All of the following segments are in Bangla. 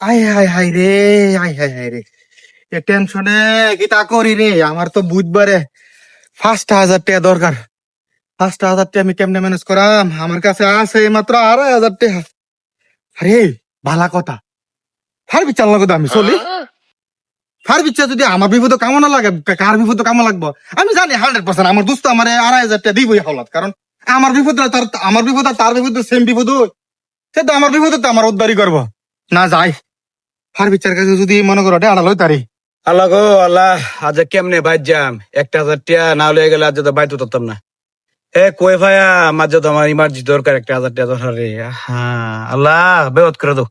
আই হাই হাই রে আই হাই হাই রে। এ টেনশনে কিতা করি রে? আমার তো বুধবারে পাঁচটা হাজার টাকা দরকার। পাঁচটা হাজার টাকা আমি কেমনে ম্যানেজ করাম? আমার কাছে আছে মাত্র আড়াই হাজার টাকা। আরে ভালা কথা। ফার বিচার লাগতো আমি চলি। ফার বিচার যদি আমার বিপদ কামনা লাগে, কার বিপদ কামনা লাগবো? আমি জানি হান্ড্রেড পার্সেন্ট আমার দোস্ত আমার আড়াই হাজার টাকা দিবই হলাত কারণ আমার বিপদ তার, আমার বিপদ আর তার বিপদ সেম বিপদ হয়। সে তো আমার বিপদ তো আমার উদ্ধারই করব। না, যাই। ফার বিচার কাছে যদি মনে করো আড়াল হই তারি আল্লাহ গো আল্লাহ আজ কেমনে বাইর যাম? একটা হাজার টিয়া না হলে গেলে আজ তো বাইতে পারতাম না। এ কই ভাইয়া? মাঝে তো আমার ইমার্জি দরকার একটা হাজার টাকা দরকার রে। হ্যাঁ আল্লাহ বেহত করে দো।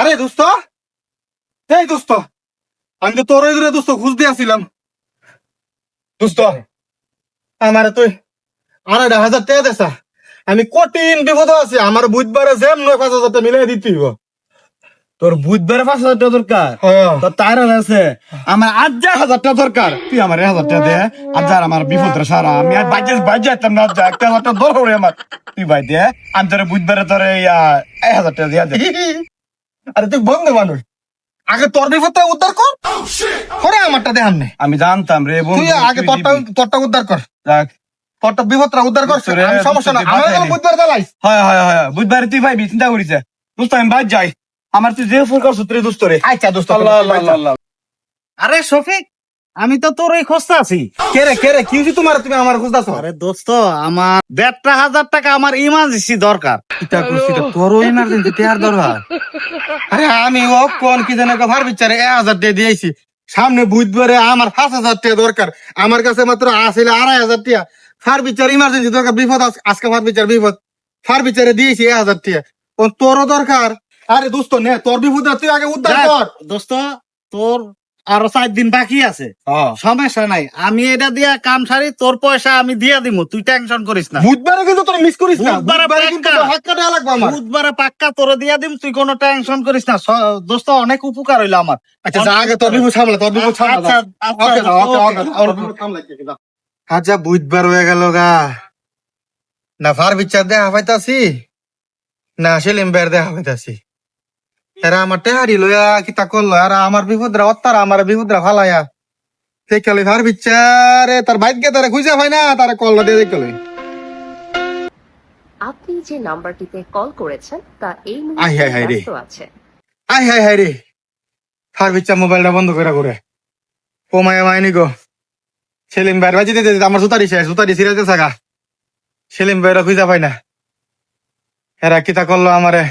আরে দোস্ত এই দোস্ত আমি তো তোর দূরে দোস্ত খুঁজতে আসছিলাম। দোস্ত আমার তুই আড়াইটা হাজার টাকা দেসা আমি কঠিন বিপদ আছে? আমার বুধবারে যেম নয় পাঁচ হাজার মিলাই দিতে হইব। তোর বুধবার পাঁচ হাজার টাকা দরকার? হ্যাঁ। তোর তার আছে। আমার আজ যা হাজার টাকা দরকার। তুই আমার এক হাজার টাকা দে। আজ আর আমার বিপদ সারা আমি আর বাইজে বাইজে যেতাম না আজ যা একটা হাজার টাকা দরকার আমার। তুই বাই দে। আমি তোর বুধবারে তোর ইয়া এক হাজার টাকা দিয়া দে। আরে তুই বন্ধু মানুষ। আগে তোর বিপদটা উদ্ধার কর। পরে আমারটা দেখান নে। আমি জানতাম রে বন্ধু তুই আগে তোরটা তোরটা উদ্ধার কর। যাক। বিপদটা উদ্ধার কর তোরে আমি সমস্যা না। আমার বাঁচাইলি। বুধবার জ্বালাইস হয় হয় হয় বুধবারে তুই পাইবি চিন্তা করিস দোস্ত আমি বাদ যাই। আমার তুই যে ফোন করছ তুই দোস্ত রে। আচ্ছা দোস্ত আল্লাহ আরে শফিক আমি তো তোর এই আছি। কে রে কে রে কি তোমার? তুমি আমার খুঁজতাছো? আরে দোস্ত আমার দেড়টা হাজার টাকা আমার ইমার্জেন্সি দরকার। করছি তো তোরও ইমার্জেন্সি দরকার। আরে আমি ও কোন কি জানে ভার বিচারে এক হাজার টাকা দিয়েছি। সামনে বুধবারে আমার পাঁচ হাজার টাকা দরকার। আমার কাছে মাত্র আসলে আড়াই হাজার টাকা। ফার বিচার ইমার্জেন্সি দরকার বিপদ আজকে ফার বিচার বিপদ। ফার বিচারে দিয়েছি এক হাজার টাকা তোরও দরকার? আরে দোস্ত নে তোর বিপদ তুই আগে উদ্ধার কর। দোস্ত তোর আরও চার দিন বাকি আছে। সমস্যা নাই আমি এটা দিয়া কাম সারি তোর পয়সা আমি দিয়া দিব তুই টেনশন করিস না। বুধবারে কিন্তু তোর মিস করিস না। বুধবারে কিন্তু পাক্কা। তোর হাত লাগবে আমার। বুধবারে পাক্কা তোর দিয়া দিম তুই কোনো টেনশন করিস না। দোস্ত অনেক উপকার হইল আমার। আচ্ছা যা আগে তোর বিপদ সামলা তোর বিপদ সামলা আচ্ছা, আচ্ছা, ওকে ওকে, ওকে, কে। আচ্ছা বুধবার হয়ে গেল গা। না ফার বিচার দেখা পাইতাছি না সেলিম বের দেখা পাইতাছি এরা আমার টেহারি লইয়া কিতা করল? আর আমার বিপদরা অত্তারা আমার বিপদরা ফালাইয়া। দেখালে ফার বিচারে তার বাইকে তারা খুঁজে পাই না তারা কল দিয়ে দেখালে আপনি যে নাম্বারটিতে কল করেছেন তা এই আই, মুহূর্তে রে। ব্যস্ত আছে। আই হাই হাই রে। ফার বিচার মোবাইলটা বন্ধ করে করে। ও মায়া মায়নি গো। সেলিম ভাইয়ের বাজিতে দিতে আমার জুতারি শেষ জুতারি সিরাজে থাকা সেলিম ভাইয়েরা খুঁজে পাই না। এরা কিতা করল আমারে?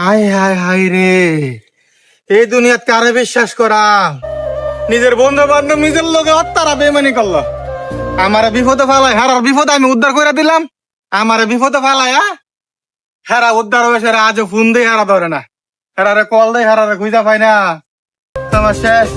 হাই হাই হাই রে। এই দুনিয়াত কারে বিশ্বাস করা নিজের বন্ধু বান্ধব নিজের লোকে হত্যারা বেমানি করল। আমার বিপদে ফালাই হারার বিপদে আমি উদ্ধার করে দিলাম। আমার বিপদে ফালাইয়া হেরা উদ্ধার হবে সেরা আজও ফোন দিয়ে, হারা ধরে না। হেরারে কল দেয়, হেরারে খুঁজা পাই না। আমার শেষ।